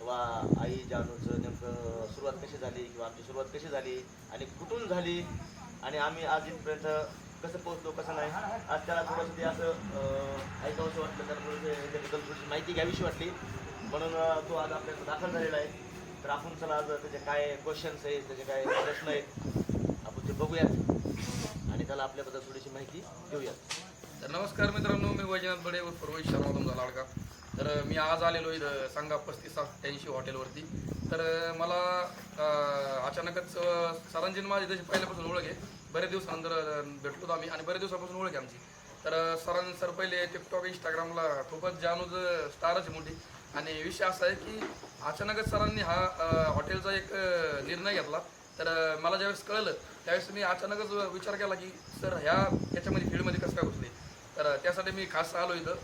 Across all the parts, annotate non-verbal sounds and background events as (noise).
वा आई जानूचं नेमकं सुरुवात कशी झाली किंवा आमची सुरुवात कशी झाली आणि कुठून झाली आणि आम्ही आज इथपर्यंत कसं पोहोचलो कसं नाही आज त्याला थोडंसं ते असं अं, ऐकावंसं वाटलं त्याला त्याबद्दल थोडीशी माहिती घ्यावीशी वाटली. म्हणून तो आज आपल्याकडे दाखल झालेला आहे. तर आपण चला आज त्याचे काय क्वेश्चन्स आहेत त्याचे काय प्रश्न आहेत आपण ते बघूयात. आणि त्याला आपल्याबद्दल थोडीशी माहिती घेऊयात तर नमस्कार मित्रांनो मी वैजनाथ बडे व रोहित शर्मा तुमचा लाडका. तर मी आज आलेलो इथं सांगा पस्तीस अठ्ठ्याऐंशी हॉटेलवरती. तर मला अचानकच अं, सरांची माझी त्याची पहिल्यापासून ओळख आहे. बरेच दिवसानंतर भेटलो होतो आम्ही आणि बऱ्याच दिवसापासून ओळख आहे आमची. तर सरां सर पहिले टिकटॉक इंस्टाग्रामला खूपच जानूज स्टारच आहे मोठी. आणि विषय असा आहे की अचानकच सरांनी हा हॉटेलचा एक निर्णय घेतला. तर मला ज्यावेळेस कळलं त्यावेळेस मी अचानकच विचार केला की सर ह्या याच्यामध्ये फील्डमध्ये कसं काय घुसले तर त्यासाठी मी खास आलो इथं.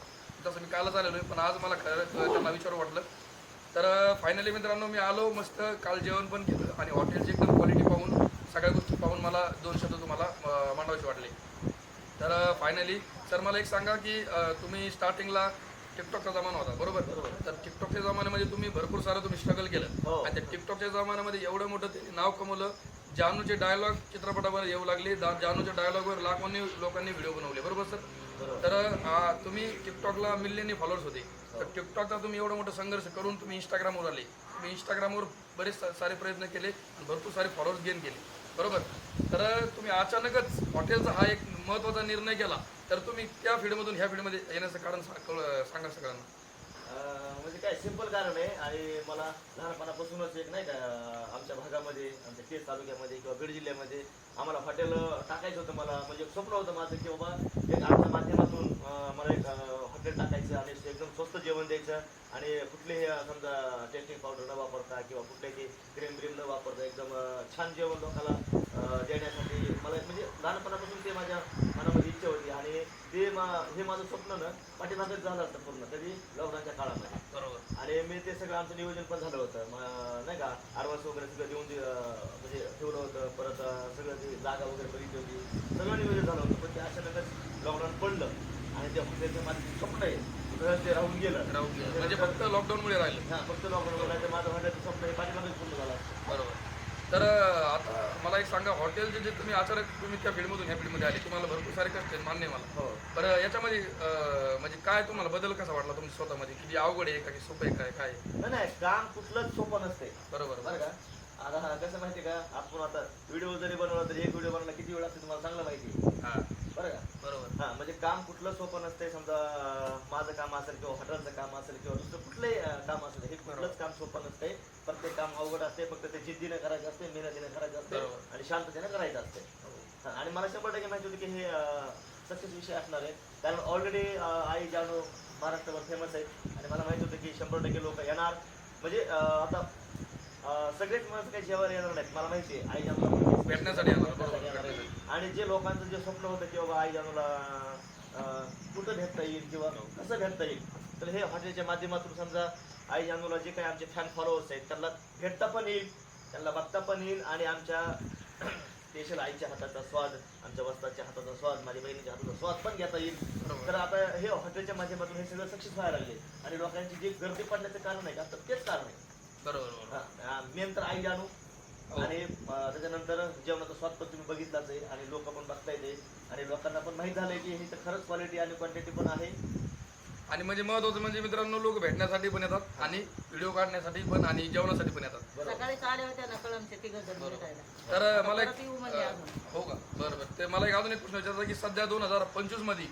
तसं मी कालच आलेलो आहे पण आज मला खरं त्यांना विचारू वाटलं तर फायनली मित्रांनो मी आलो मस्त काल जेवण पण केलं आणि हॉटेलची एकदम क्वालिटी पाहून सगळ्या गोष्टी पाहून मला दोन शब्द तुम्हाला मांडावेसे वाटले तर फायनली सर मला एक सांगा की तुम्ही स्टार्टिंगला टिकटॉकचा जमाना होता बरोबर. तर टिकटॉकच्या जमान्यामध्ये तुम्ही भरपूर सारं तुम्ही स्ट्रगल केलं हो. आणि त्या टिकटॉकच्या जमान्यामध्ये एवढं मोठं ते नाव कमवलं जानूचे डायलॉग चित्रपटावर येऊ लागले जानूच्या डायलॉगवर लाखोनी लोकांनी व्हिडिओ बनवले बरोबर सर. तर तुम्ही टिकटॉकला मिलियनी फॉलोअर्स होते. तर टिकटॉकचा तुम्ही एवढा मोठा संघर्ष करून तुम्ही इंस्टाग्रामवर आले. तुम्ही इंस्टाग्रामवर बरेच सारे प्रयत्न केले आणि भरपूर सारे फॉलोअर्स गेन केले. बरोबर? तर तुम्ही अचानकच हॉटेलचा हा एक महत्त्वाचा निर्णय केला. तर तुम्ही त्या फील्डमधून ह्या फील्डमध्ये येण्याचं कारण सांगा सगळ्यांना? म्हणजे काय सिंपल कारण आहे आणि मला लहानपणापासूनच एक नाही का आमच्या भागामध्ये आमच्या केस तालुक्यामध्ये किंवा बीड जिल्ह्यामध्ये आम्हाला हॉटेल टाकायचं होतं मला. म्हणजे एक स्वप्न होतं माझं की बाबा एक मला एक हॉटेल टाकायचं आणि एकदम स्वस्त जेवण द्यायचं आणि कुठलेही समजा टेस्टिंग पावडर न वापरता किंवा कुठल्याही क्रीम ब्रीम न वापरता एकदम छान जेवण लोकांना देण्यासाठी मला म्हणजे लहानपणापासून ते माझ्या मनामध्ये इच्छा होती आणि ते मा हे माझं स्वप्न ना पाठीमागच झालं असतं पूर्ण कधी लॉकडाऊनच्या काळामध्ये. बरोबर. आणि मी ते सगळं आमचं नियोजन पण झालं होतं. नाही का आरवास वगैरे सगळं देऊन म्हणजे ठेवलं होतं. परत सगळं ते जागा वगैरे बघितली होती. सगळं नियोजन झालं होतं. पण ते अचानकच लॉकडाऊन पडलं. आणि ते हॉटेलचं माझं स्वप्न आहे. तर ते राहून गेलं. राहून गेलं. म्हणजे फक्त लॉकडाऊनमुळे राहिलं. हां फक्त लॉकडाऊन नाही तर माझं हॉटेलचं स्वप्न हे पाठीमागच पूर्ण झालं असतं. बरोबर. तर आता मला एक सांगा हॉटेलचे जे तुम्ही अचानक तुम्ही त्या फील्डमधून ह्या फील्डमध्ये आले तुम्हाला भरपूर सारे कष्ट आहेत मान्य आहे मला. हो. बरं याच्यामध्ये म्हणजे काय तुम्हाला बदल कसा वाटला तुमच्या स्वतःमध्ये? किती अवघड आहे का की सोपं आहे काय काय आहे? नाही, नाही काम कुठलंच सोपं नसते बरोबर बरं का? आता हा कसं माहिती का? आपण आता व्हिडिओ जरी बनवला तरी एक व्हिडिओ बनवला किती वेळ लागते तुम्हाला चांगलं माहिती आहे. हां. बरं का? बरोबर. हा म्हणजे काम कुठलं सोपं नसते समजा माझं काम असेल किंवा हॉटेलचं काम असेल किंवा दुसरं कुठलंही काम असेल हे कुठलंच काम सोपं नसते प्रत्येक काम अवघड असते फक्त ते जिद्दीनं करायचं असते मेहनतीनं करायचं असते. आणि शांततेनं करायचं असते हा, आणि मला शंभर टक्के माहिती होती की हे सक्सेस विषय असणार आहे. कारण ऑलरेडी आई जानू महाराष्ट्रभर फेमस आहे आणि मला माहिती होतं की शंभर टक्के लोक येणार. म्हणजे आता सगळेच माणसं काही जेवायला येणार नाहीत मला माहिती आहे. आई जानूला भेटण्यासाठी येणार, बरोबर, भेटण्यासाठी. आणि जे लोकांचं जे स्वप्न होतं की बाबा आई जानूला अं, कुठं भेटता येईल किंवा कसं भेटता येईल तर हे हॉटेलच्या माध्यमातून समजा आई जानूला जे काही आमचे फॅन फॉलोअर्स आहेत त्यांना भेटता पण येईल त्यांना बघता पण येईल आणि आमच्या (clears throat) स्पेशल आईच्या हाताचा स्वाद आमच्या वस्ताच्या हाताचा स्वाद माझ्या बहिणीच्या हाताचा स्वाद पण घेता येईल. बरोबर. तर आता हे हॉटेलच्या माध्यमातून हे सगळं सक्सेस व्हायला लागले. आणि लोकांची जे गर्दी पडण्याचं कारण आहे का तर तेच कारण आहे. बरोबर बरोबर. मेन तर आई जानू. हो. आणि त्याच्यानंतर जेवणाचा स्वाद पण तुम्ही बघितलाच आहे आणि लोक पण बघता येते आणि लोकांना पण माहीत झालंय की ही तर खरंच क्वालिटी आणि क्वांटिटी पण आहे. आणि म्हणजे महत्वाचं म्हणजे मित्रांनो लोक भेटण्यासाठी पण येतात आणि व्हिडिओ काढण्यासाठी पण आणि जेवणासाठी पण येतात. बरोबर. सकाळी आल्या होत्या ना कळमच्या तिघ जण भेटायला तर मला एक म्हणजे. हो का? बरं बरं. ते मला एक अजून एक प्रश्न विचारायचा की सध्या दोन हजार पंचवीसमध्ये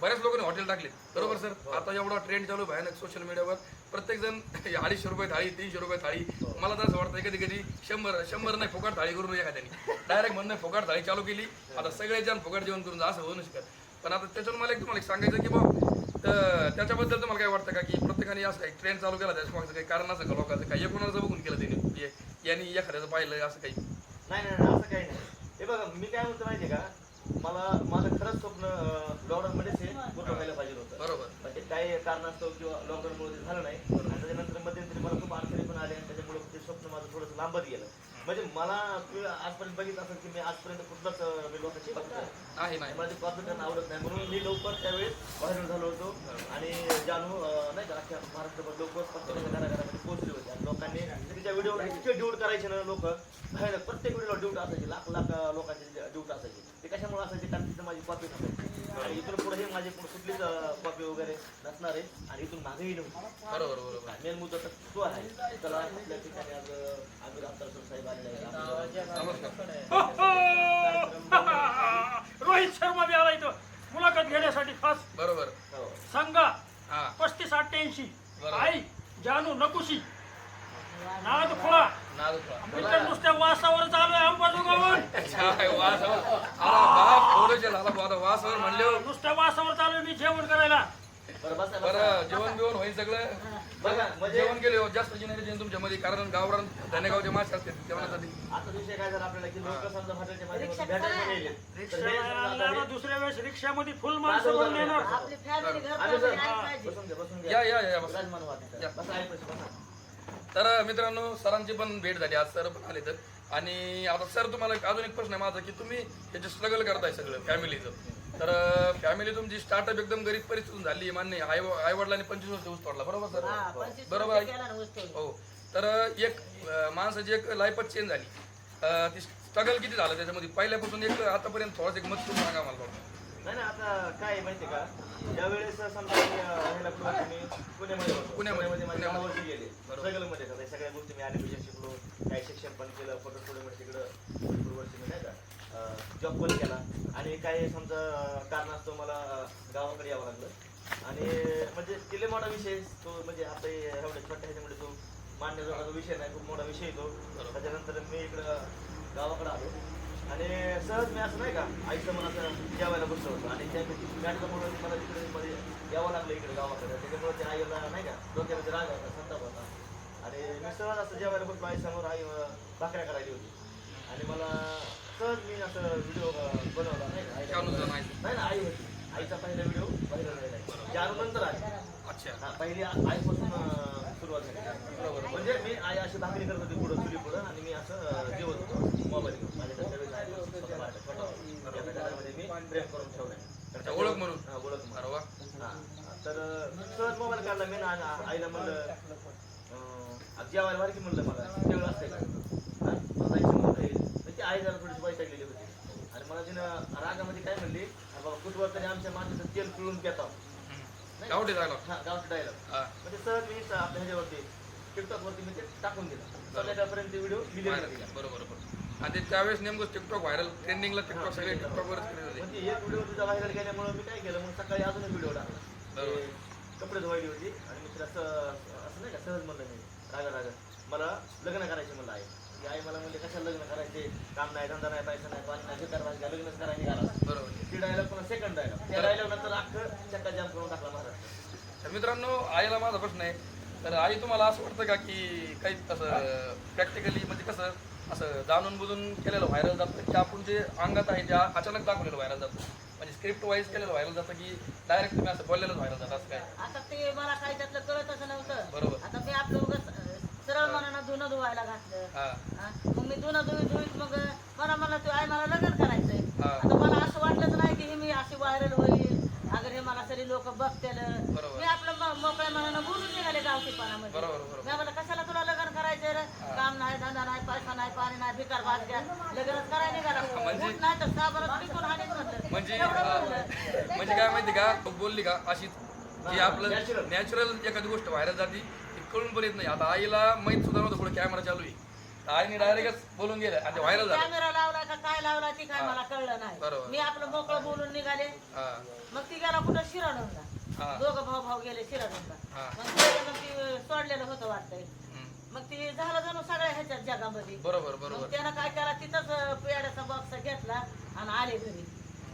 बऱ्याच लोकांनी हॉटेल टाकले बरोबर सर? आता एवढा ट्रेंड चालू आहे भयानक सोशल मीडियावर प्रत्येक जण अडीचशे रुपये थाळी तीनशे रुपये थाळी. मला तर असं वाटतं कधी कधी शंभर शंभर नाही फुकट थाळी करून एखाद्याने. डायरेक्ट म्हणणं फुकट थाळी चालू केली आता सगळे जण फुकट जेवण करून जा असं होऊ शकत. पण आता त्याच्यावर मला एक तुम्हाला एक सांगायचं की बा तर त्याच्याबद्दल तुम्हाला काय वाटतं का की प्रत्येकाने असं काही ट्रेन चालू केला त्याच्या मागचं काही कारण असं का लोकांचं काही? कोणाचं बघून केलं त्याने. ये- यांनी एखाद्याचं पाहिलं असं काही? नाही नाही असं काही नाही. हे बघा मी काय म्हणतो माहितीये का? मला माझं खरंच स्वप्न लॉकडाऊन मध्येच हे पूर्ण व्हायला पाहिजे होतं. बरोबर. म्हणजे काही कारणास्तव किंवा लॉकडाऊन मुळे ते झालं नाही. आणि त्याच्यानंतर मध्यंतरी लांबत गेलं. म्हणजे मला तू आजपर्यंत बघितलं असेल की मी आजपर्यंत कुठलाच मी लोकांची मला ते करणं आवडत नाही. म्हणून मी लवकर त्यावेळेस व्हायरल झालो होतो. आणि जानू नाही का अख्ख्या महाराष्ट्रभर लोक घराघरामध्ये पोहोचले होते. आणि लोकांनी तिच्या व्हिडिओ इतके ड्यूट करायचे ना लोक. प्रत्येक व्हिडिओ ड्यूट असायचे. लाख लाख लोकांचे ड्यूट असायचे. ते कशामुळे असायचे? कारण तिथं माझी कॉपी नसायची आणि इथून पुढे हे माझी कुठलीच कॉपी वगैरे नसणार आहे. आणि इथून मागेही नव्हती. बरोबर बरोबर. मेन मुद्दा तर तो आहे. चला आपल्या ठिकाणी आज अख्तर सर साहेब आहेत. नमस्कार रोहित शर्मा बी आला इथं मुलाखत घेण्यासाठी खास बरोबर हो. सांगा हा पस्तीस अठ्ठ्याऐंशी बरोबर. आई जानू नकुशी नाद खुळा नाद मित्र नुसत्या वासावर चालू आहे अंबाजोगावर काय वासावर अरे बाप थोडंशे झाला बा आता वासावर म्हणले हो. नुसत्या वासावर चालू आहे मी जेवण करायला बरं बसा बसा. बरं जेवण बिवण होईल सगळं बघा म्हणजे जेवण केले हो, जास्त जिनेरी जेवण तुमच्यामध्ये कारण गावरान धनेगावचे मासे असते जेवणासाठी आता विषय काय झाला आपल्याला की लोक समजा हॉटेलच्या माध्यमातून रिक्षात भेटायला काय? गेले रिक्षा तर हे समजा आता आणल्यावर हे- दुसऱ्या वेळेस रिक्षामध्ये फुल माणसं भरून येणार. आपली फॅमिली घर आम्ही जर- परिवार आहे पाहिजे. बसून घ्या बसून या घ्या. या या बस. विराजमान व्हा तिथं. या. बसा आहे पैसे बसा. तर मित्रांनो सरांची पण भेट झाली. आज सर पण आले तर. आणि आता सर तुम्हाला एक- अजून एक प्रश्न आहे माझा की तुम्ही याचे स्ट्रगल करताय सगळं फॅमिलीचं तर फॅमिली तुमची स्टार्टअप एकदम गरीब परिस्थितीतून झाली मान्य आई आई वडिलांनी पंचवीस वर्ष ऊस तोडला. बरोबर सर? हा, पंचवीस बरोबर आहे. केला ना वस्तू. हो. तर एक अं, माणसाची एक लाईफच चेंज झाली. अं, ती स्ट्रगल किती झालं त्याच्यामध्ये? पहिल्यापासून एक आतापर्यंत थोडासा एक मत तुम्ही सांगा मला थोडं. नाही ना आता काय माहिती का? ज्यावेळेस समजा ह्याला मी पुण्यामध्ये पुण्यामध्ये, पुण्यामध्ये माझे दहा पुण्यामध्ये. वर्ष गेले. बरोबर. सगळं मध्ये आता सगळ्या गोष्टी मी ॲनिमेशन शिकलो. काही शिक्षण पण केलं फोटो स्टुडिओ तिकडं भरपूर वर्ष मी नाही का? जॉब पण केला. आणि काही समजा कारणास्तव मला गावाकडे यावं लागलं. आणि म्हणजे तिले मोठा विषय तो म्हणजे आता एवढ्या छोट्या ह्याच्यामध्ये तो मांडण्याचा विषय नाही खूप मोठा विषय तो. त्याच्यानंतर मी इकडं गावाकडे आलो. आणि सहज मी असं नाही का आईचं मला असं जेवायला बसलो होतो. आणि त्या मला तिकडे मध्ये यावं लागलं इकडे गावाकडे. त्याच्यामुळे त्या आईला नाही का डोक्यामध्ये राग होता संताप होता आणि मी सहज असं जेवायला बसलो आईसमोर आई भाकऱ्या करायली होती. आणि मला सहज मी असं व्हिडिओ बनवला नाही का नाही ना आई होती. आईचा पहिला व्हिडिओ झालेला आहे. नंतर आहे अच्छा. पहिली आईपासून सुरुवात झाली. बरोबर. म्हणजे मी आई अशी भाकरी करत होती पुढं चुली पुढं आणि मी असं जेवत होतो मोबाईल घेऊन माझ्या त्यावेळेस आहे तो स्वतः बाहेर छोटा होता. त्या करून ठेवलाय. अच्छा, ओळख म्हणून. हा, ओळख म्हणून. अरे वा. हा, तर अं, सहज मोबाईल काढला मी ना आणि आ- आईला म्हणलं अं, आज जेवायला बारकी म्हणलं मला जेवण असते का? हा? मला जायचं म्हणलं "हे." तर ती आई जरा थोडीशी वैतागलेली होती. आणि मला तिनं रागामध्ये काय म्हणली "अरे बाबा कुठवर तरी आमच्या माणसाचं तेल पिळून घेता गावठी झालं हा गावठी डायलॉग हा. म्हणजे सहज मी आपल्या ह्याच्यावरती टिकटॉक वरती मी ते टाकून दिलं. संध्याकाळपर्यंत व्हिडिओ डिलीट केला. बरोबर बरोबर. आणि त्यावेळेस नेमकं टिकटॉक व्हायरल ट्रेंडिंगला टिकटॉक सगळे टिकटॉक वरच करत होते. म्हणजे एक व्हिडिओ तुझा व्हायरल गेल्यामुळे मी काय केलं मग सकाळी अजून एक व्हिडिओ टाकला. बरोबर. ते कपडे धुवायली होती आणि मी तिला असं नाही का सहज म्हणलं मी रागा रागा. मला लग्न करायचे म्हणलं आई. की आई मला म्हणले कशाला लग्न करायचे? काम नाही धंदा नाही पैसा नाही पाणी नाही भिकार नाही लग्नच करायला निघाला बरोबर. ती डायलॉग पुन्हा सेकंड डायलॉग त्या डायलॉग नंतर अख्खं चक्का जाम करून टाकला महाराष्ट्र. तर मित्रांनो आईला माझा प्रश्न आहे. तर आई तुम्हाला असं वाटतं का की काही असं प्रॅक्टिकली म्हणजे कसं असं जाणून बुजून केलेलं व्हायरल जातं की आपण जे अंगात आहे जे अचानक दाखवलेलं व्हायरल जातं. म्हणजे स्क्रिप्ट वाईज केलेलं व्हायरल जातं की डायरेक्ट तुम्ही असं बोललेलं व्हायरल जातं असं काय? आता ते मला काही त्यातलं कळतच नव्हतं. बरोबर. आता मी आपलं उगाच, सरळ मनानं धुणं धुवायला घातलं? मग मी धुणं धुवी धुवीत मग मला मला तू आई मला लग्न करायचंय. आता मला असं वाटलंच नाही की हे मी अशी व्हायरल होईल. अगर हे मला सरी लोक बघतील. बरोबर. मी आपलं मोकळ्या मनानं बोलून निघाले गावठीपणामध्ये. बरोबर बरोबर. मी म्हणलं कशाला तुला लग्न करायचंय रे. काम नाही धंदा नाही पैसा नाही पाणी नाही भिकार भाग्या लग्नच करायला निघाला. म्हणजे- नाही तर साबरच पिकून हाणीत म्हणलं. म्हणजे अं. म्हणजे काय माहिती का? तू बोलली का अशीच की आपलं. नॅचरल एखादी गोष्ट व्हायरल जाती ती कळून पण येत नाही. आता आईला माहीत सुद्धा नव्हतं पुढे कॅमेरा चालू आहे. तर आईने डायरेक्टच बोलून गेलं आणि व्हायरल झालं. कॅमेरा लावला का काय लावला ती काय. मला कळलं नाही. बरोबर. मी आपलं मोकळं बोलून निघाले. हा. मग ती गेला कुठं? शिराडूनला हा. दोघं भाऊ भाऊ गेले शिराडूनला हा. मग ते मग ती सोडलेलं होतं वाटतंय. मग ती झालं जणू सगळ्या ह्याच्यात जगामध्ये. बरोबर बरोबर. मग त्यानं काय केला तिथंच पेड्याचा बॉक्स घेतला आणि आले घरी.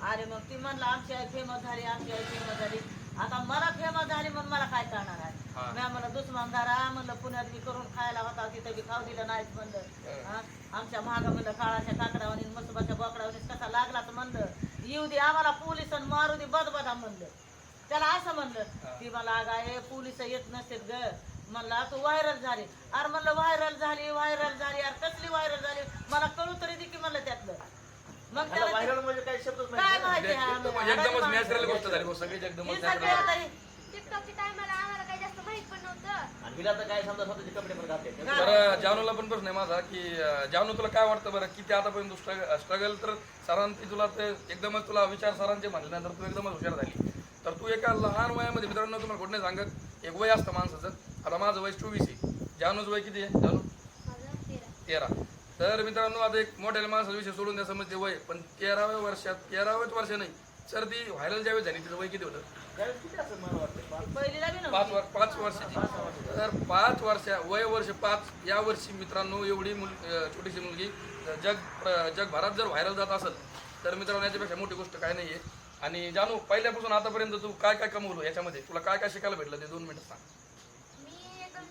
आले मग ती म्हणलं आमची आई फेमस झाली आमची आई फेमस झाली. आता मला फेमस झाली म्हणून मला काय करणार हा. आहे मी म्हणलं दुश्मनदारा म्हणलं पुण्यात बी करून खायला होता तिथं बी खाऊ दिलं नाहीच म्हणलं. हा? आमच्या महाग म्हणलं काळाच्या काकडावणी मसुबाच्या बोकडावणी कसा लागलाच म्हणलं. येऊ दे आम्हाला पोलीस मारू दे बदबदा म्हणलं. त्याला असं म्हणलं ती मला अगं आहे पोलीस येत नसतात ग. म्हणला तू व्हायरल झाली. अरे म्हणलं व्हायरल झाली व्हायरल झाली. अरे कसली व्हायरल झाली? मला कळू तरी दे की म्हणलं त्यातलं. मग ह्याला त्याला व्हायरल म्हणजे काही शब्दच काय नाही. माहिती आम्हाला? एकदमच नॅचरल. गोष्ट झाली भाऊ, सगळीच एकदमच हे सगळे natural. आता हे- टिकटॉकच्या टायमाला आम्हाला काही जास्त माहीत पण नव्हतं. आणि हिला तर काय समजा स्वतःचे कपडे पण घातले बरं जानूला पण प्रश्न आहे माझा की अं, जानू तुला काय वाटतं बरं? किती आतापर्यंत स्ट्रगल स्ट्रगल तर सरांची तुला ते एकदमच तुला विचार सरांचे म्हणल्यानंतर तू एकदमच हुशार झाली. तर तू एका लहान वयामध्ये मित्रांनो तुम्हाला कुठे नाही सांगत एक वय असतं माणसाचं. आता माझं वय चोवीस आहे. जानूच वय किती आहे? जानू? माझं तेरा. तेरा तर मित्रांनो आता एक मोठ्या माणसाचा विषय सोडून द्या समजते वय. पण तेराव्या वर्षात तेराव्याच वर्ष नाही. सर ती व्हायरल ज्यावेळेस झाली तिचं वय किती होतं? पाच. पाच वर्षाची. तर पाच वर्षा वय वर्ष पाच. या वर्षी मित्रांनो एवढी मुल छोटीशी मुलगी जग जगभरात जर व्हायरल जात असेल तर मित्रांनो याच्यापेक्षा मोठी गोष्ट काय नाही आहे आणि जानू पहिल्यापासून आतापर्यंत तू काय काय कमवलो याच्यामध्ये? तुला काय काय शिकायला भेटलं? ते दोन मिनिटं सांग.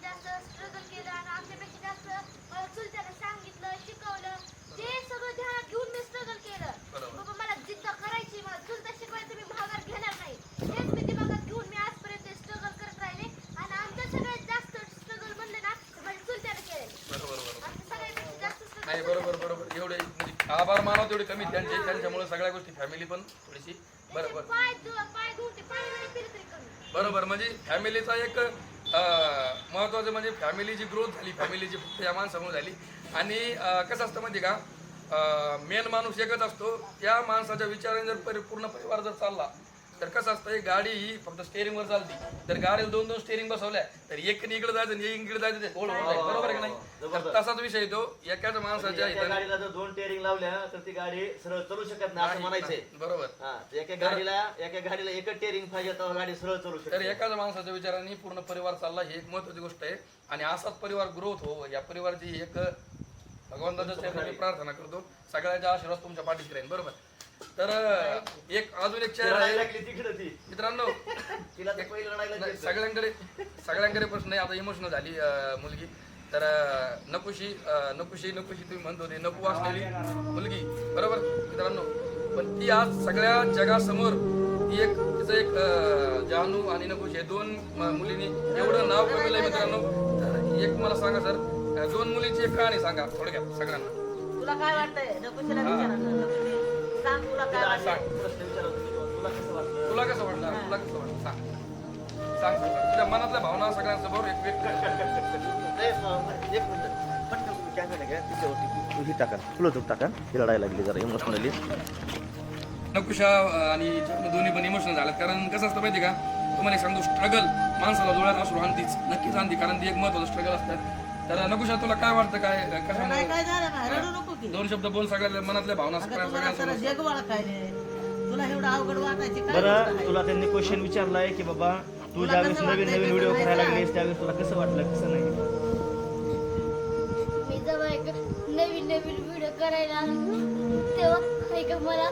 जास्त स्ट्रगल केलं आणि आमच्यापेक्षा जास्त चुलत्याला सांगितलं शिकवलं ते सगळं ध्यानात घेऊन मी स्ट्रगल केलं. बाबा मला जिद्द करायची मला चुलता शिकवायचं मी भागात घेणार नाही तेच मी दिमागात घेऊन मी आजपर्यंत स्ट्रगल करत राहिले आणि आमच्या सगळ्यात जास्त स्ट्रगल म्हणलं ना माझ्या चुलत्याला केलं नाही बरोबर बरोबर. एवढे म्हणजे आभार मानव तेवढे कमी त्यांचे त्यांच्यामुळे सगळ्या गोष्टी फॅमिली पण थोडीशी बरोबर. बरोबर म्हणजे फॅमिलीचा एक महत्त्वाचं म्हणजे फॅमिलीची ग्रोथ झाली फॅमिलीची फक्त या माणसामुळे झाली. आणि कसं असतं माहिती का? मेन माणूस एकच असतो. त्या माणसाच्या विचाराने जर परि- पूर्ण परिवार जर चालला तर कसं असतं एक गाडी ही फक्त steering वर चालती. तर गाडीला दोन दोन स्टेअरिंग बसवल्या तर एक इकडे जायचं आणि एक इकडे जायचं ते जाईल. बरोबर आहे की नाही? तर तसाच विषय येतो. एकाच माणसाच्या हिताने गाडीला जर दोन टेरिंग लावल्या तर ती गाडी सरळ चालू शकत नाही असं म्हणायचंय. बरोबर. हा तर एका गाडीला एका गाडीला एकच टेरिंग पाहिजे तर गाडी सरळ चालू तर शकते एकाच माणसाच्या विचाराने पूर्ण परिवार चालला ही एक महत्वाची गोष्ट आहे. आणि असाच परिवार ग्रोथ हो या परिवाराची एक भगवंताच्या चरणी मी प्रार्थना करतो. सगळ्याच्या आशीर्वाद तुमच्या पाठीशी राहील बरोबर? तर एक अजून एक चेहरा आहे. मित्रांनो तिला नाही. सगळ्यांकडे सगळ्यांकडे प्रश्न आहे. आता इमोशनल झाली अं, मुलगी. तर अं, नकुशी अं, नकुशी नकुशी तुम्ही म्हणत होते नको असलेली मुलगी. बरोबर? मित्रांनो पण ती आज सगळ्या जगासमोर ती एक तिचं एक अं, जानू आणि नकुशी हे दोन म- मुलींनी एवढं नाव कमवलंय मित्रांनो. तर एक मला सांगा सर अं, दोन मुलींची एक कहाणी सांगा थोडक्यात सगळ्यांना. तुला काय वाटतंय? नकुशीला विचारा ना, नकुशी. सांग तुला काय सांग, प्रश्न कसं वाटलं? तुला कसं वाटलं? तुला कसं वाटलं? सांग. सांग सांग तुझ्या मनातल्या भावना सगळ्यांसमोर एक व्यक्त कर. (laughs) नाही, म- एक मिनिट. पटकन तुम्ही कॅमेरा घ्या तिच्यावरती तू ही टाका तुला तो टाका लढायला लागली जरा इमोशनली नकुशा अं, आणि दोन्ही पण इमोशनल झालं कारण कसं असतं माहिती का? तुम्हाला एक सांगतो स्ट्रगल माणसाला डोळ्यात असू आणतीच. नक्कीच आणती कारण ती एक महत्वाचं स्ट्रगल असतं तर नकुशा तुला काय वाटतं काय काय कशामुळे काय झालं ना? रडू नको की दोन शब्द बोल सगळ्या मनातल्या भावना अगं सगळ्या तुम्हाला सर सगळ्यांसमोर जग वळखायले तुला एवढं अवघड वाटायची काय गोष्ट बरं आहे? तुला त्यांनी क्वेश्चन विचारलाय की बाबा तू तुला ज्यावेळेस कसं नवीन वाटतंय नवीन कसं व्हिडिओ करायला राहायचं? लागलीस त्यावेळेस तुला कसं वाटलं कसं नाही? मी जेव्हा एक नवीन नवीन व्हिडिओ करायला लागलो, तेव्हा एक मला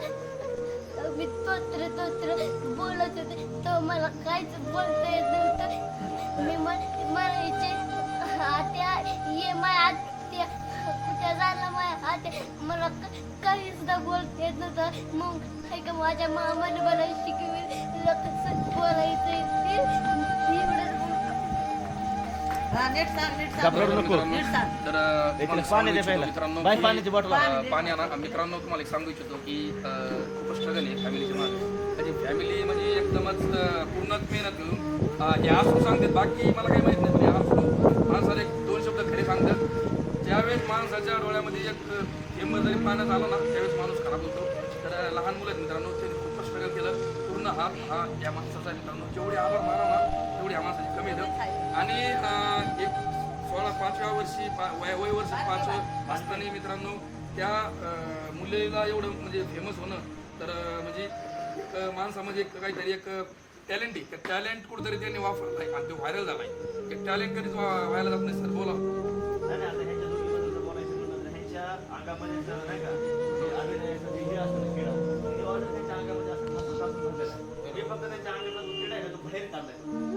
मी तोत्र तोत्र बोलत होते तेव्हा मला काहीच बोलता येत नव्हतं. मी म्हण- म्हणायचे आत्या ये माय आत्या. कुठे झाला माय आत्या? मला क- काही सुद्धा बोलता येत नव्हतं. मग ऐका माझ्या मामाने मला शिकविलं कसं बोलायचं हा, तर पाणी. मित्रांनो की, तुम्हाला एक सांगू इच्छितो की खूप स्ट्रगल आहे मागे. म्हणजे फॅमिली म्हणजे एकदमच पूर्णच मेहनत घेऊन हे असू सांगतात. बाकी मला काही माहीत नाही मला सर एक दोन शब्द खरे सांगतात. ज्यावेळेस माणसाच्या डोळ्यामध्ये एक हिंमत जरी पाण्यात आलं ना त्यावेळेस माणूस खराब होतो. तर लहान मुलं आहेत मित्रांनो त्यांनी खूप स्ट्रगल केलं. पूर्ण हात हा या माणसाचा मित्रांनो. जेवढे आभार माना ना तेवढे या माणसाची कमी येतं आणि एक सोळा पाचव्या वर्षी पा वय वय वर्ष पाच असताना मित्रांनो त्या मुलीला एवढं म्हणजे फेमस होणं तर म्हणजे एक माणसामध्ये काहीतरी एक टॅलेंट आहे. त्या टॅलेंट कुठेतरी त्यांनी वापरलाय आणि ते व्हायरल झालाय ते टॅलेंट कधीच व्हायला जात नाही सर बोला. नाही, आता ह्याच्या दोघीबद्दल जर बोलायचं म्हणलं तर अंगामध्ये जर नाही का अभिनयाचं जे हे असतं ना किडा, ते अंगामध्ये फक्त त्यांच्या किडा आहे तो बाहेर काढलाय.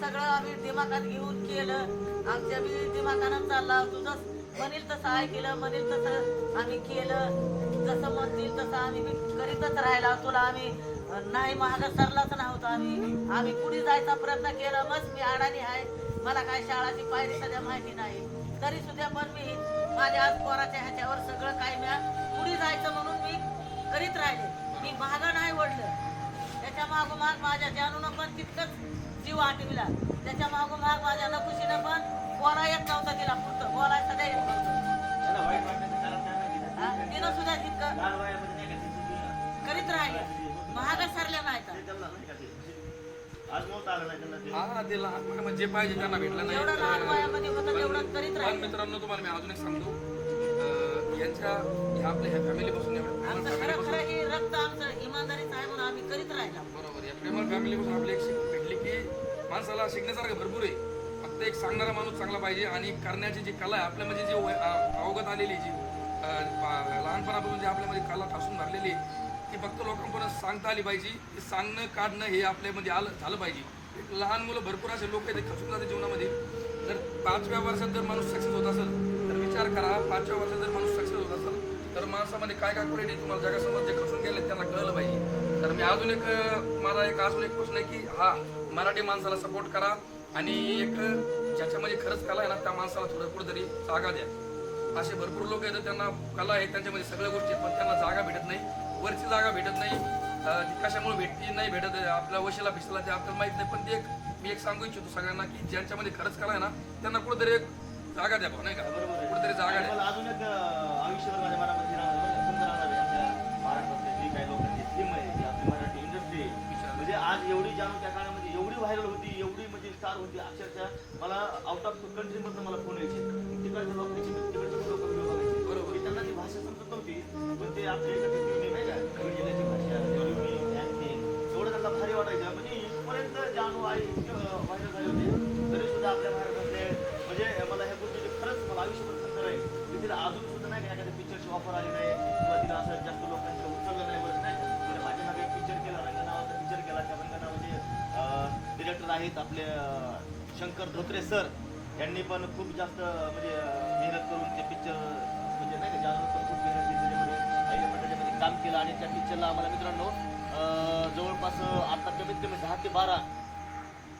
सगळं आम्ही दिमागात घेऊन केलं. आमच्या बी दिमागानं चालला. तुझं म्हणील तसं ऐकलं म्हणील तसं आम्ही केलं. जसं म्हणतील तसं आम्ही करीतच राहिला. तुला आम्ही नाही महाग सरलाच नव्हतं आम्ही. आम्ही पुढे जायचा प्रयत्न केला? बस मी अडाणी आहे. मला काय शाळाची पायरी सध्या माहिती नाही. तरी सुद्धा पण मी माझ्या आज पोराच्या ह्याच्यावर सगळं काय मिळा पुढे जायचं म्हणून मी करीत राहिले. मी महाग नाही ओढलं त्याच्या मागोमाग माझ्या जानून पण तितकंच जीव आठविला. त्याच्या मागोमाग माझ्या नकुशीनं पण बोला येत नव्हता तिला पुरतं बोलायला सध्या येत नव्हतं? तिनं सुद्धा तितकं नाही. करीत राहिले. महाग सरल्या नाही नाही नाही हा ते लहान म्हणजे जे पाहिजे त्यांना भेटलं नाही. लहान वयामध्ये होतं तेवढं करीत राहिले. मित्रांनो तुम्हाला मी अजून एक सांगतो. यांच्या ह्या आपल्या ह्या फॅमिलीपासून आमचं खरं खरं हे रक्त आमचं इमानदारीचं आहे म्हणून आम्ही करीत राहिला. बरोबर या प्रेमळ फॅमिलीपासून आपली एक की माणसाला शिकण्यासारखं भरपूर आहे. फक्त एक सांगणारा माणूस चांगला पाहिजे आणि करण्याची जी कला आहे आपल्यामध्ये जी अवगत आलेली जी लहानपणापासून जी आपल्यामध्ये कला ठासून भरलेली आहे, ती फक्त लोकांपर्यंत सांगता आली पाहिजे. की सांगणं काढणं हे आपल्यामध्ये आलं झालं पाहिजे. एक लहान मुलं भरपूर असे लोक आहेत ते खचून जाते जीवनामध्ये. जर पाचव्या वर्षात जर माणूस सक्सेस होत असेल तर विचार करा पाचव्या वर्षात जर माणूस सक्सेस होत असेल तर माणसामध्ये काय काय क्वालिटी तुम्हाला जगासमोर जे खचून गेले त्यांना कळलं पाहिजे. तर मी अजून एक मला माझा एक अजून एक प्रश्न आहे की हा मराठी माणसाला सपोर्ट करा आणि एक ज्याच्यामध्ये खरंच कला आहे ना त्या माणसाला थोडं कुठेतरी जागा द्या. असे भरपूर लोक आहेत त्यांना कला आहे त्यांच्यामध्ये सगळ्या गोष्टी पण त्यांना जागा भेटत नाही. वरची जागा भेटत नाही. ती कशामुळे भेटती नाही भेटत आपल्या वशीला भिसला ते आपल्याला माहीत नाही. पण ते एक मी एक सांगू इच्छितो सगळ्यांना की ज्यांच्यामध्ये खरंच कला आहे ना त्यांना कुठेतरी एक जागा द्या भाऊ नाही का. कुठेतरी जागा द्या. अजून एक आयुष्यभर माझ्या मनामध्ये महाराष्ट्रातली जी काही लोकांची थीम आहे जी आपली मराठी इंडस्ट्री म्हणजे आज एवढी जानू त्या काळामध्ये व्हायरल होती एवढी म्हणजे स्टार होती अक्षरशः मला आउट ऑफ कंट्री मधनं मला फोन यायचे. तिकडच्या लोकांची तिकडचे लोक बरोबर. त्यांना ती भाषा समजत नव्हती पण ते आपल्या इकडे नाही का नवीन जिल्ह्याची भाषा ट्युनिंग acting, एवढं त्यांना भारी वाटायचं. म्हणजे इथपर्यंत जानू आई व्हायरल झाले होते. तरी सुद्धा आपल्या महाराष्ट्रातले म्हणजे मला ह्या गोष्टीची खरंच मला आयुष्यभर खंतर आहे. तिला अजून सुद्धा नाही का एखाद्या पिक्चरची ऑफर आली नाही किंवा तिला असं जास्त डिरेक्टर आहेत आपले शंकर धोत्रे सर यांनी पण खूप जास्त म्हणजे मेहनत करून ते पिक्चर म्हणजे नाही का जानवर पण खूप मेहनत केली त्याच्यामध्ये. त्याच्यामध्ये काम केलं आणि त्या पिक्चरला आम्हाला मित्रांनो जवळपास आता कमीत कमी दहा ते बारा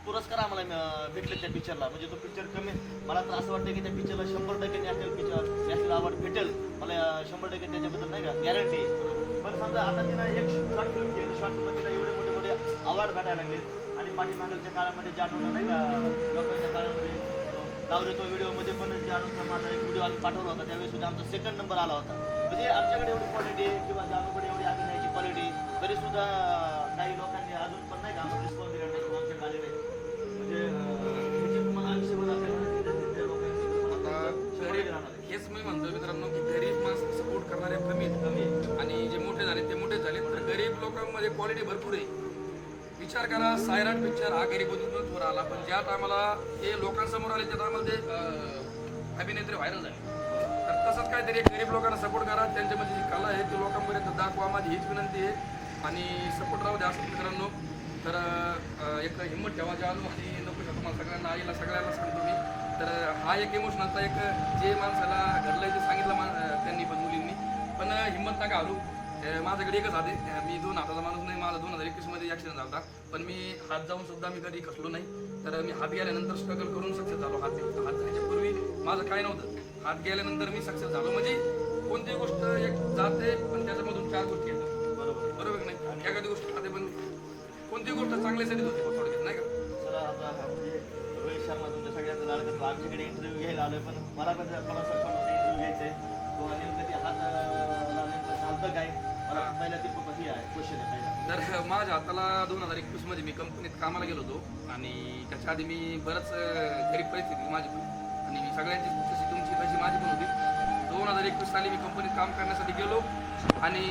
पुरस्कार आम्हाला भेटले त्या पिक्चरला म्हणजे तो पिक्चर कमी मला तर असं वाटतं की त्या पिक्चरला शंभर टक्के नॅशनल पिक्चर नॅशनल अवॉर्ड भेटेल. मला शंभर टक्के त्याच्याबद्दल नाही का गॅरंटी पण समजा आता तिला एक शॉर्ट फिल्म केली शॉर्ट फिल्म तिला एवढे मोठे मोठे अवॉर्ड भेटायला लागले. पाठीमागच्या काळामध्ये जानून नाही का? लोकांच्या काळामध्ये. लावले तो व्हिडिओमध्ये पण जानूचा माझा एक व्हिडिओ आम्ही पाठवला होता. त्यावेळेस सुद्धा आमचा सेकंड नंबर आला होता. म्हणजे आमच्याकडे एवढी क्वालिटी किंवा जानूकडे एवढी अभिनयाची क्वालिटी तरी सुद्धा काही लोकांनी अजून पण नाही का आम्हाला रिस्पॉन्स दिला नाही. आमच्या आले नाही म्हणजे. हेच मी म्हणतो मित्रांनो की गरीब माणसं सपोर्ट करणारे कमी. कमी. आणि जे मोठे झाले ते मोठे झाले तर गरीब लोकांमध्ये क्वालिटी भरपूर आहे. विचार करा सायराट पिक्चर हा गरीबतूनच वर आला. पण ज्या टायमाला हे लोकांसमोर आले त्या टायमाला ते अभिनेत्री व्हायरल झाले. तर तसंच काहीतरी गरीब लोकांना सपोर्ट करा. त्यांच्यामध्ये जी कला आहे ती लोकांपर्यंत दाखवा माझी हीच विनंती आहे. आणि सपोर्ट राहू द्या असं मित्रांनो. तर एक हिंमत ठेवा आलो आणि नको तुम्हाला सगळ्यांना आईला सगळ्यांना सांगतो मी. तर हा एक इमोशनलचा एक जे माणसाला घडलंय ते सांगितलं मा त्यांनी पण मुलींनी. पण हिंमत नका घालू माझ्याकडे एकच हात आहे मी दोन हाताचा माणूस नाही माझा दोन हजार एकवीसमध्ये ॲक्सिडेंट झाला होता. पण मी हात जाऊन सुद्धा मी कधी खचलो नाही तर मी हात गेल्यानंतर स्ट्रगल करून सक्सेस झालो हात हात जाण्याच्या पूर्वी माझं काय नव्हतं हात गेल्यानंतर मी सक्सेस झालो म्हणजे कोणती गोष्ट एक जाते पण त्याच्यामधून चार गोष्टी येतात बरोबर बरोबर की नाही एखादी गोष्ट खाते पण कोणती गोष्ट चांगल्यासाठी होते थोडक्यात नाही का सर आता हा म्हणजे रोहित शर्मा तुमच्या सगळ्यांचा लाडका आमच्याकडे इंटरव्ह्यू घ्यायला आलोय पण मला पण थोडासा इंटरव्ह्यू घ्यायचा आहे तो नेमकं ते हात झालतं काय तर माझ्या हाताला दोन हजार एकवीसमध्ये मी कंपनीत कामाला गेलो होतो आणि त्याच्या आधी मी बरंच गरीब परिस्थिती माझी पण. आणि मी सगळ्यांची तशी तुमची तशी माझी पण होती. दोन हजार एकवीस साली मी कंपनीत काम करण्यासाठी गेलो आणि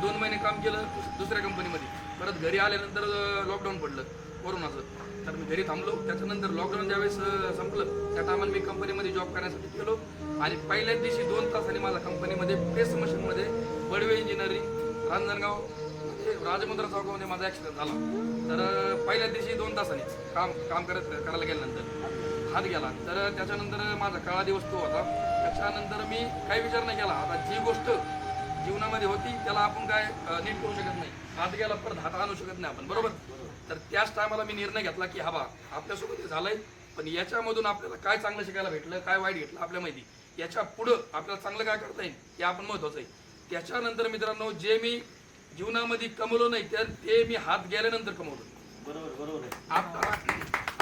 दोन महिने काम केलं दुसऱ्या कंपनीमध्ये. परत घरी आल्यानंतर लॉकडाऊन पडलं कोरोनाचं. तर मी घरी थांबलो. त्याच्यानंतर लॉकडाऊन ज्यावेळेस संपलं त्या टायमाला मी कंपनीमध्ये जॉब करण्यासाठी गेलो. आणि पहिल्याच दिवशी दोन तासांनी माझा कंपनीमध्ये प्रेस मशीनमध्ये बडवे इंजिनिअरिंग रांजणगाव म्हणजे राजमुद्रा चौकामध्ये माझा ॲक्सिडेंट झाला. तर पहिल्याच दिवशी दोन तासांनीच काम काम करत करायला गेल्यानंतर हात गेला. तर त्याच्यानंतर माझा काळा दिवस तो होता. त्याच्यानंतर मी काही विचार नाही केला. आता जी गोष्ट जीवनामध्ये होती त्याला आपण काय नीट करू शकत नाही. हात गेला परत हात आणू शकत नाही आपण. बरोबर? तर त्याच टायमाला मी निर्णय घेतला की हा बा आपल्यासोबत हे झालंय पण याच्यामधून आपल्याला काय चांगलं शिकायला भेटलं काय वाईट घेतलं आपल्या माहिती? याच्या पुढं आपल्याला चांगलं काय करता येईल हे आपण महत्वाचं आहे. त्याच्यानंतर मित्रांनो जे मी जीवनामध्ये कमवलो नाही तर ते मी हात गेल्यानंतर कमवलं. बरोबर बरोबर आता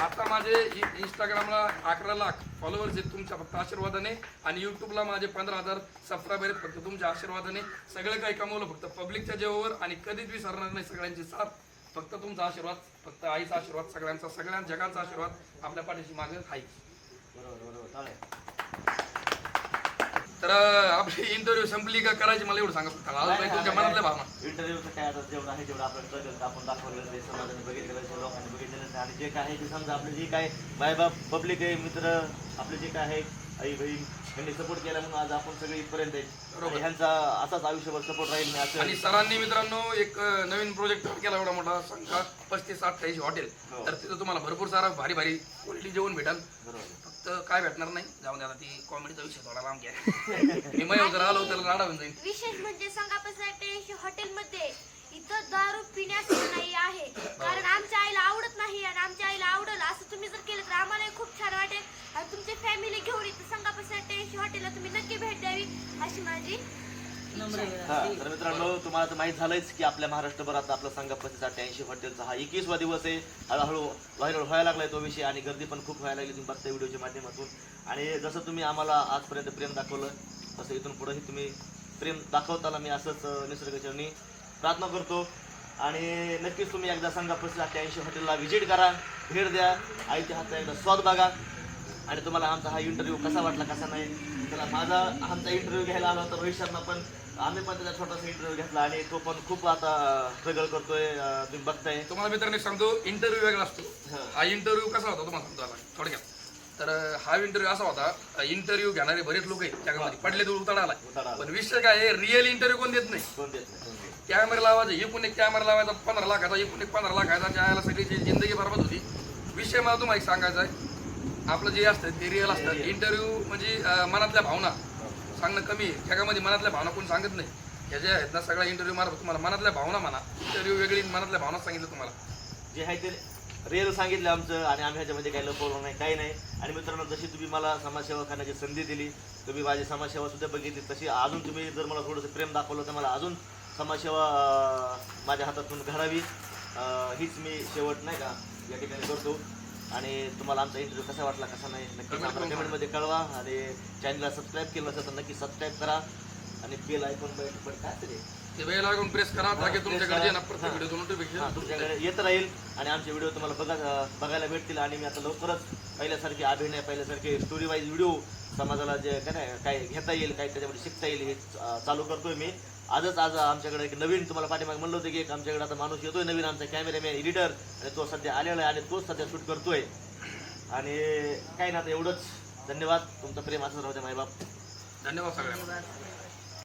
आता माझे इंस्टाग्रामला अकरा लाख फॉलोअर्स आहेत तुमच्या फक्त आशीर्वादाने आणि युट्यूबला माझे पंधरा हजार सबस्क्रायबर आहेत फक्त तुमच्या आशीर्वादाने. सगळं काही कमवलं फक्त पब्लिकच्या जेवावर आणि कधीच विसरणार नाही सगळ्यांची साथ. फक्त तुमचा आशीर्वाद फक्त आईचा आशीर्वाद सगळ्यांचा सगळ्या जगाचा आशीर्वाद आपल्या पाठीशी मागे आहे. बरोबर बरोबर. चालेल. तर आपली इंटरव्ह्यू संपली का करायची मला एवढं सांगा फक्त. तुमच्या मनातल्या भावना. इंटरव्ह्यूचं काय आता जेवढं आहे जेवढं आपण आपण दाखवलेलं ते समाजाने बघितलेलं आहे, लोकांनी बघितलेलं आहे. आणि जे काय आहे ते समजा आपले जे काय बायबाप पब्लिक आहे मित्र आपले जे काय आहे आई बहीण यांनी सपोर्ट केला म्हणून आज आपण सगळे इथपर्यंत आहे. बरोबर. आणि ह्यांचा असाच आयुष्यभर सपोर्ट राहील मी असं आणि सरांनी मित्रांनो एक अं, नवीन प्रोजेक्ट केला एवढा मोठा संख्या पस्तीस अठ्ठावीस हॉटेल हो. तर तिथं तुम्हाला भरपूर सारा भारी भारी क्वालिटी जेवण भेटाल. बरोबर. फक्त काय भेटणार नाही जाऊन द्या आता ती कॉमेडीचा विषय थोडा लांब घ्या. (laughs) मी मग जर आलो तर राडा होऊन जाईल. विशेष म्हणजे संगापसाटे हॉटेलमध्ये इथं दारू पिण्यास नाही आहे. कारण आमच्या आईला आवडत नाही आणि आमच्या आईला आवडलं. असं तुम्ही जर केलं तर आम्हालाही खूप छान वाटेल. आणि तुमची फॅमिली घेऊन इथं संगापसाटे हॉटेलला तुम्ही नक्की भेट द्यावी अशी माझी हा तर मित्रांनो तुम्हाला तर माहीत झालंच की आपल्या महाराष्ट्रभरात आपला संघपतीचा अठ्ठ्याऐंशी हॉटेलचा हा एकवीसवा दिवस आहे. हळूहळू व्हायरल व्हायला लागलाय तो विषय आणि गर्दी पण खूप व्हायला लागली तुम्ही बघता व्हिडिओच्या माध्यमातून. आणि जसं तुम्ही आम्हाला आजपर्यंत प्रेम दाखवलं तसं इथून पुढेही तुम्ही प्रेम दाखवताना मी असंच निसर्गचरणी प्रार्थना करतो. आणि नक्कीच तुम्ही एकदा संघापतीचा अठ्ठ्याऐंशी हॉटेलला व्हिजिट करा. भेट द्या. आईच्या हातचा एकदा स्वाद बघा. आणि तुम्हाला आमचा हा इंटरव्ह्यू कसा वाटला कसा नाही? त्याला माझा आमचा इंटरव्ह्यू घ्यायला आला होता रोहित शर्मा पण आम्ही पण त्याचा छोटासा इंटरव्ह्यू घेतला आणि तो पण खूप आता स्ट्रगल करतोय तुम्ही बघताय. तुम्हाला मित्रांनो सांगतो इंटरव्ह्यू वेगळा असतो. हा. इंटरव्ह्यू कसा होता तुम्हाला सांगतो आता थोडक्यात. तर हा इंटरव्ह्यू असा होता इंटरव्ह्यू घेणारे बरेच लोक आहेत जगामध्ये पडले तर उतारा उतारा आला आला. पण विषय काय रिअल इंटरव्ह्यू कोण देत नाही. कोण देत नाही. कॅमेरा लावायचा एकूण एक कॅमेरा लावायचा पंधरा लाखाचा एकूण एक पंधरा लाखाचा ज्याला सगळी जी जिंदगी बरबाद होती. विषय मला तुम्हाला एक सांगायचा आहे. आपलं जे असतं ते रिअल असतं. इंटरव्ह्यू म्हणजे मनातल्या भावना. सांगणं कमी आहे. जगामध्ये मनातल्या भावना कोण सांगत नाही. ह्या ज्या आहेत ना सगळ्या इंटरव्ह्यू मारत तुम्हाला मनातल्या भावना म्हणा. इंटरव्ह्यू वेगळी मनातल्या भावना सांगितलं तुम्हाला. जे आहे ते रिअल सांगितलं आमचं आणि आम्ही ह्याच्यामध्ये काही लपवलं नाही काही नाही. आणि मित्रांनो जशी तुम्ही मला समाजसेवा करण्याची संधी दिली तुम्ही माझी समाजसेवा सुद्धा बघितली तशी अजून तुम्ही जर मला थोडंसं प्रेम दाखवलं तर मला अजून समाजसेवा माझ्या हातातून घडावी. हीच मी शेवट नाही का या ठिकाणी करतो. आणि तुम्हाला आमचा इंटरव्ह्यू कसा वाटला कसा नाही Comment आम्हाला कमेंटमध्ये कळवा. आणि चॅनलला सबस्क्राईब केलं असेल तर नक्की सबस्क्राईब करा. आणि बेल आयकॉन बट काय तरी ते वेळ लागून प्रेस करा ताकि तुमच्याकडे प्रत्येक नोटिफिकेशन येत राहील. आणि आमचे व्हिडिओ तुम्हाला बघा बघायला भेटतील. आणि मी आता लवकरच पहिल्यासारखे अभिनय पहिल्यासारखे स्टोरी वाईज व्हिडिओ समाजाला जे काय नाही काय घेता येईल काय त्याच्यामध्ये शिकता येईल हे चालू करतोय मी. आजच आज आमच्याकडे एक नवीन तुम्हाला पाठीमागे म्हणलं होतं की एक आमच्याकडे आता माणूस येतोय नवीन आमचा कॅमेरामॅन एडिटर आणि तो सध्या आलेला आहे आणि तोच सध्या शूट करतोय. आणि काही ना आता एवढंच. धन्यवाद. तुमचं प्रेम असंच राहू द्या मायबाप. धन्यवाद सगळ्यांना. धन्यवाद